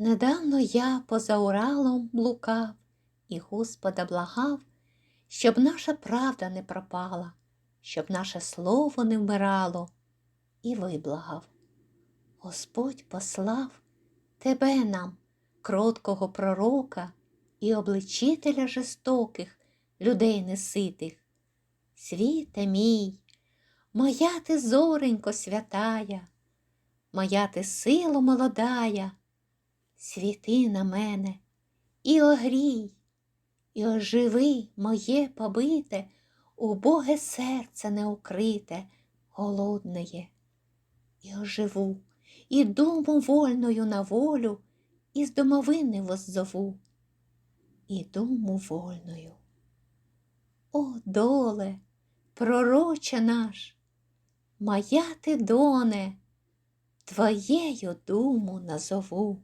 Недавно я поза Уралом блукав і Господа благав, щоб наша правда не пропала, щоб наше слово не вмирало, і виблагав. Господь послав тебе нам, кроткого пророка і обличителя жестоких, людей неситих. Світе мій, моя ти зоренько святая, моя ти сило молодая, світи на мене і огрій, і оживи моє побите, убоге серце неукрите, голоднеє, і оживу, і думу вольною на волю, і з домовини воззову, і думу вольною. О, доле, пророче наш, моя ти доне, твоєю думу назову.